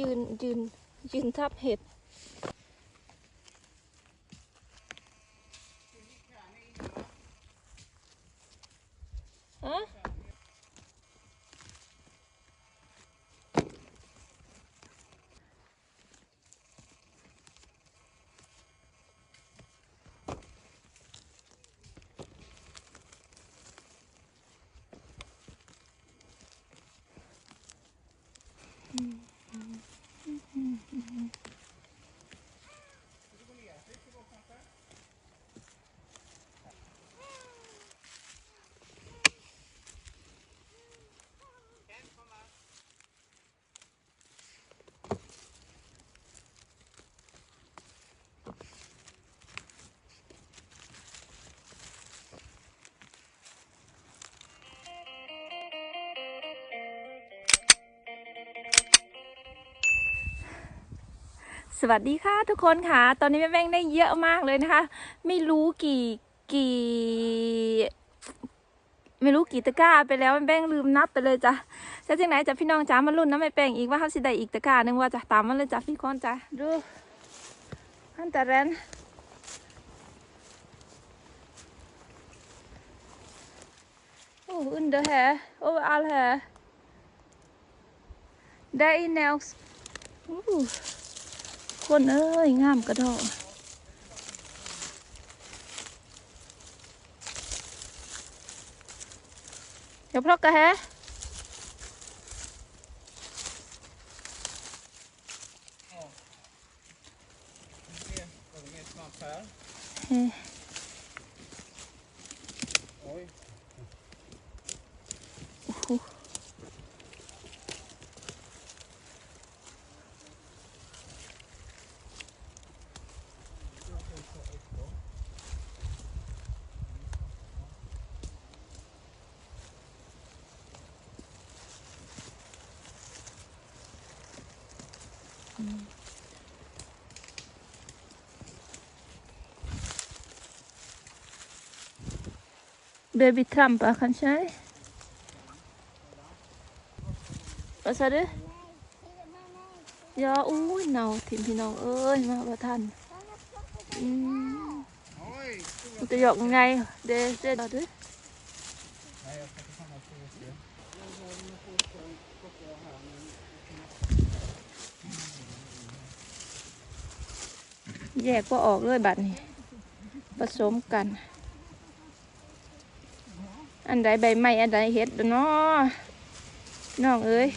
ยืนยืนยืนทับเห็ด สวัสดีค่ะทุกคนค่ะ ตอนนี้แม่แป้งได้เยอะมากเลยนะคะ ไม่รู้กี่กี่ ไม่รู้กี่ตะกร้าไปแล้วแม่แป้งลืมนับไปเลยจ้ะจะจังไหนจ้ะพี่น้องจ้ามาลุ้นนะแม่แป้งอีกว่าเขาสิได้อีกตะกร้าหนึ่งว่าจะตามมาเลยจ้ะพี่คนจ้ะดูฮันตะเรนโอ้อุนเดอร์แฮโอเวอร์อัลแฮได้แนวอู้ คนเอ้ยงามกระดอกเดี๋ยวพลอกกะแฮ Vad är snart här? เฮ้ Baby trampa kanske? Vad sa du? Ja, oj, no, till พี่น้องเอ้ยมาบ่ทันอืม Oj! มันจะหยอกไงเดเดดดู Nej, jag ska ta samma påse. แยกก็ออกเลยบัดนี้ ผสมกัน อันใดใบไม้อันใดเห็ดเนาะน้องเอ้ย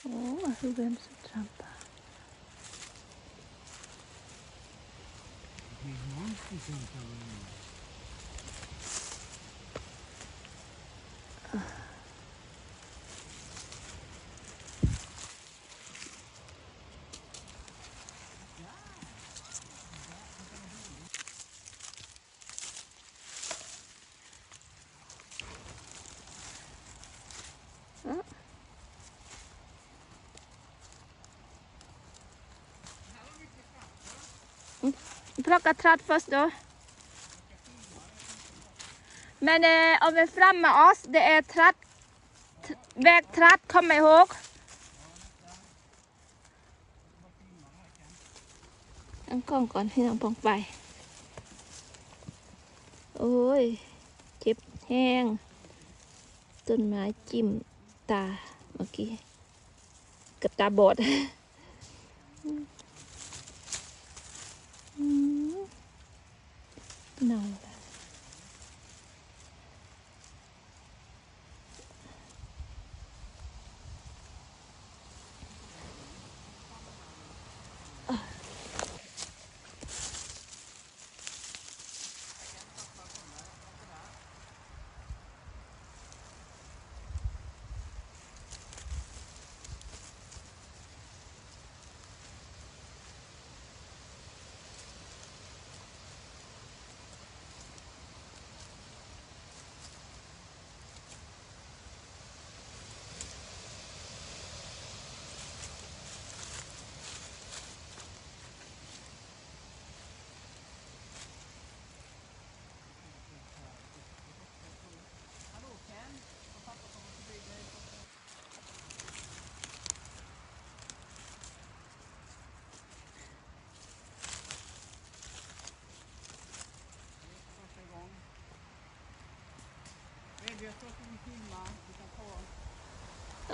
โอ้คือเวมสุดท Plocka tratt först då. Men eh, om vi är fram med oss, det är tratt, t- väg tratt, kom ihåg. ตั้งกล้องก่อนพี่น้องปองไปโอ้ยเจ็บแห้ง ต้นไม้จิ้มตาเมื่อกี้เกับตาบอด อืมเน่าละ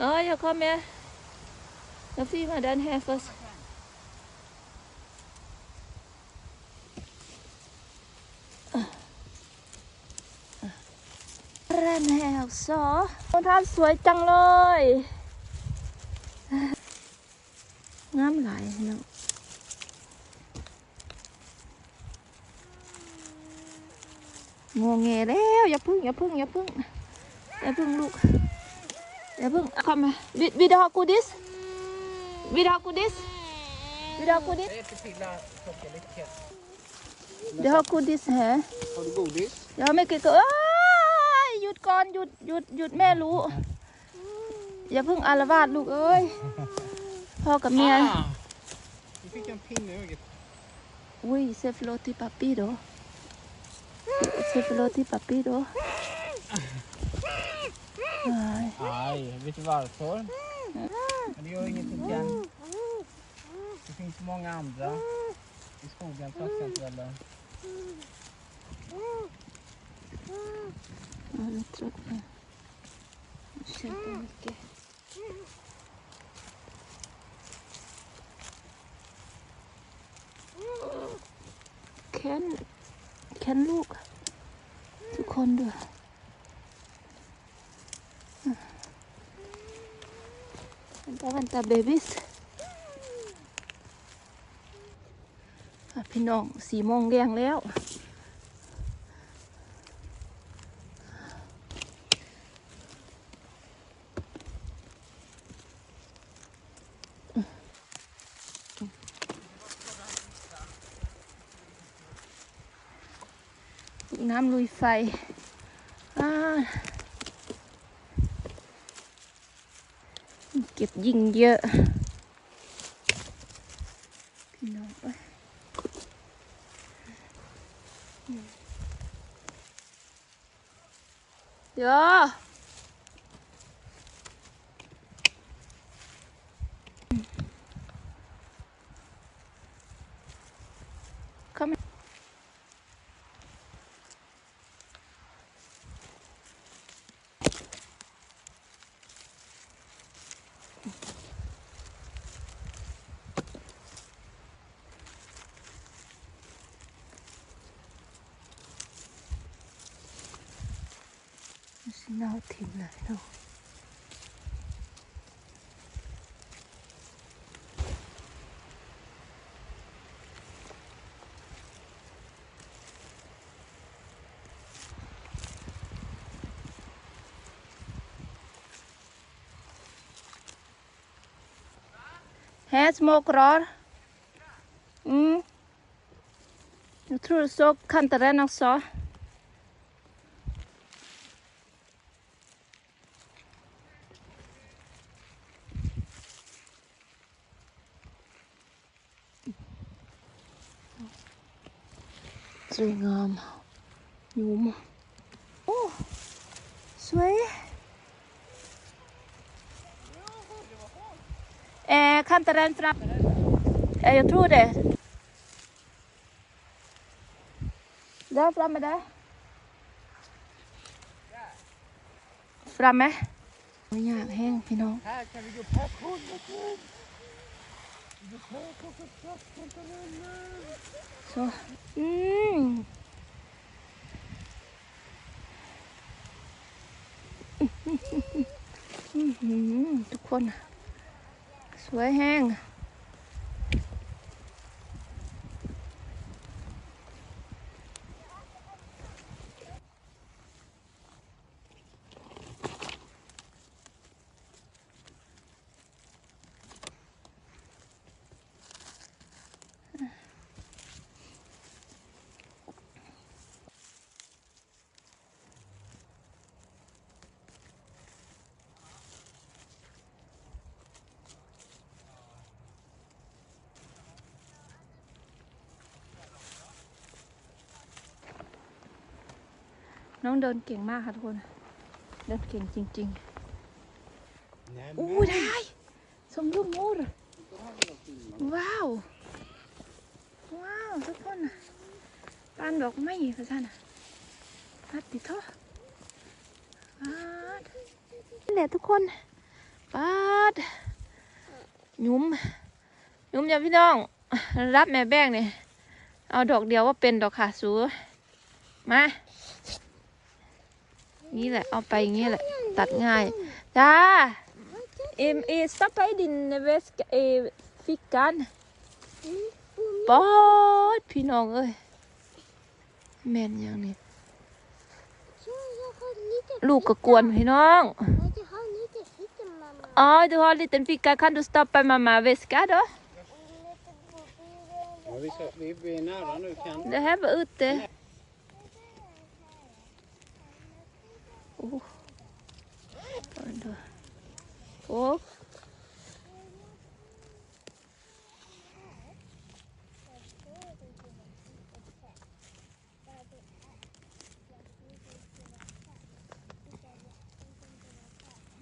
Oh, jag kommer. Jag filmar den här först. Den här också. รองเท้าสวยจังเลยงามหลายเนาะงงแงแล้วอย่าพึ่งอย่าพึ่งอย่าพึ่ง อย่าพึ่งลูกอย่าพึ่งเอาเข้ามาวิวิดากูดิสวิดากูดิสวิดากูดิส Det är inte pilla sockerlycka. เดี๋ยวกูดิสแฮะ Har du godis? เดี๋ยวไม่เกิดก็เอ้ยหยุดก่อนหยุดหยุดหยุดแม่รู้ อย่าเพิ่งอารวาสลูกเอ้ยพ่อกับเมีย Ah! Du fick en pinne i ögat. อุ้ยเซฟโลที่ปัปปี้โดเซฟโลที่ปัปปี้โด Nej. Nej, vet du varför? Men det gör ingenting igen. Det finns många andra i skogen platsanställda. Ja, det tror jag. Jag kämpar mycket. Ken, Ken låg. Så kom du. คนด้วยมันตาวันตาเบบี้พี่น้องสี่โมงเรียงแล้ว น้ำลุยไฟอ่าเก็บยิงเยอะ พี่น้องเยเดี๋ยว ฉันเอาทิ้งเลยเนาะแฮสโมกรอร์อืม Jag tror det såg kantaren också. S วยงามยุมโอ้สวยเอ่อคันตะเรนฟรับเอ่อ jag tror det där framme där framme ไม่อยากแห้งพี่น้อง Här kan vi gå på kolla โซอืม อื้อหือทุกคน สวยแห้ง น้องเดินเก่งมากค่ะทุกคน เดินเก่งจริงๆอู้ได้ สมรูปมูรว้าว ว้าว ทุกคนน่ะปานดอกไม้พะท่านน่ะฮัดติโทปาดนี่แหละทุกคนปาดหยุ้มหยุ้มอย่าพี่น้อง รับแม่แบ้งเนี่ยเอาดอกเดียวว่าเป็นดอกค่ะสูมา นี่แหละเอาไปอย่างนี้แหละ ตัดง่ายจ้าเอ็มเอสไปดินเวสเอฟิกันปอดพี่น้องเอ้ยแม่นอย่างนี้ลูกก็กวนพี่น้อง Weet je gewoon niet te eten, mama. อ๋อ du har en liten ficka. Kan du stoppa mamma väska då? Ja, vi, ska, vi, vi är nära nu kan. Det här var ute. Oh. Oj då. Och.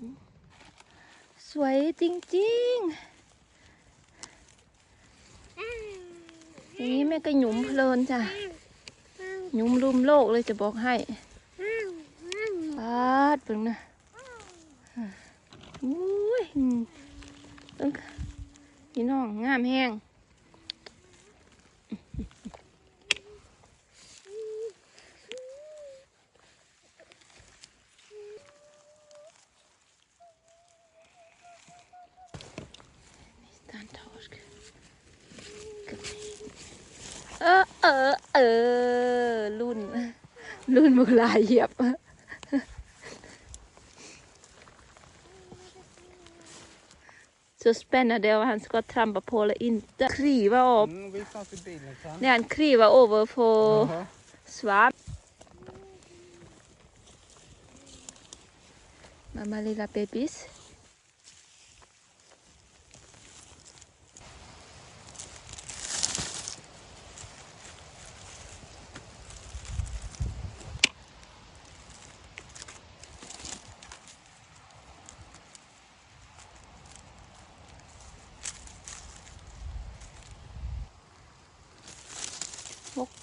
Mm. สวยจริงๆอย่างนี้แม่ก็หยุมเพลินจ้ะหยุมรุมโลกเลยจะบอกให้ ดเบิ่งนะอุ้ยเอิ้งพี่น้องงามแห้งตานทอสเออเออเออรุ่นรุ่นมือลายเหยียบ så spännande om han ska trampa på eller inte. Kliva upp. När han kliver över för svamp. Mamma lilla bebis.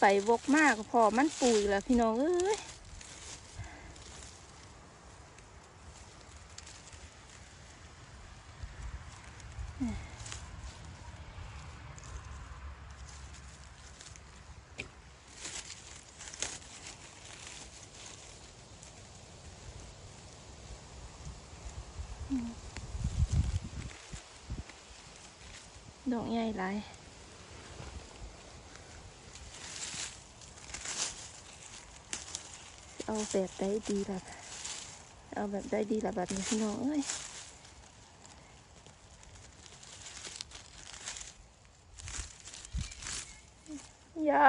ไปวกมากพอมันปุ๋ยแล้วพี่น้องเอ้ยดอกใหญ่หลาย เอาแบบได้ดีแบบเอาแบบได้ดีละแบบนี้พี่น้องเอ้ยอย่า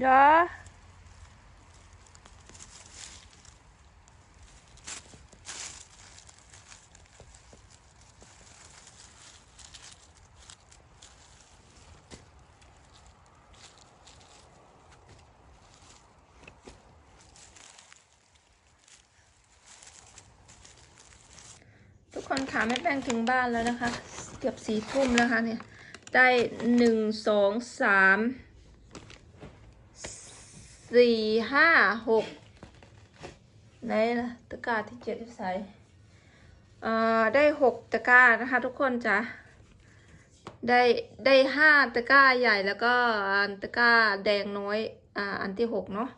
อย่า คนค่ะแม่แป้งถึงบ้านแล้วนะคะ เกือบสี่ทุ่มแล้วค่ะเนี่ย ได้หนึ่งสองสามสี่ห้าหกไหนล่ะตะกร้าที่เจ็ดที่ใส่อ่าได้หกตะกร้านะคะทุกคนจ้ะได้ได้ห้าตะกร้าใหญ่แล้วก็อันตะกร้าแดงน้อยอ่าอันที่หกเนาะ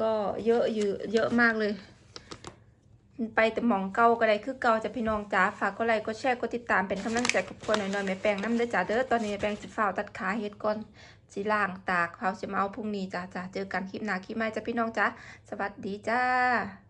ก็เยอะอยู่เยอะมากเลย ไปแต่หมองเก่าก็ได้คือเก่าจะพี่น้องจ๋าฝากก็ไลค์ก็แชร์ก็ติดตามเป็นกำลังใจกับคนหน่อยๆแม่แปงน้ำเด้อจ้าเด้อตอนนี้แม่แปงสิฟ้าวตัดขาเฮ็ดก่อนสิล่างตากเผาสิมาเอาพรุ่งนี้จ้าจ้าเจอกันคลิปหน้าคลิปใหม่จ้าพี่น้องจ้าสวัสดีจ้า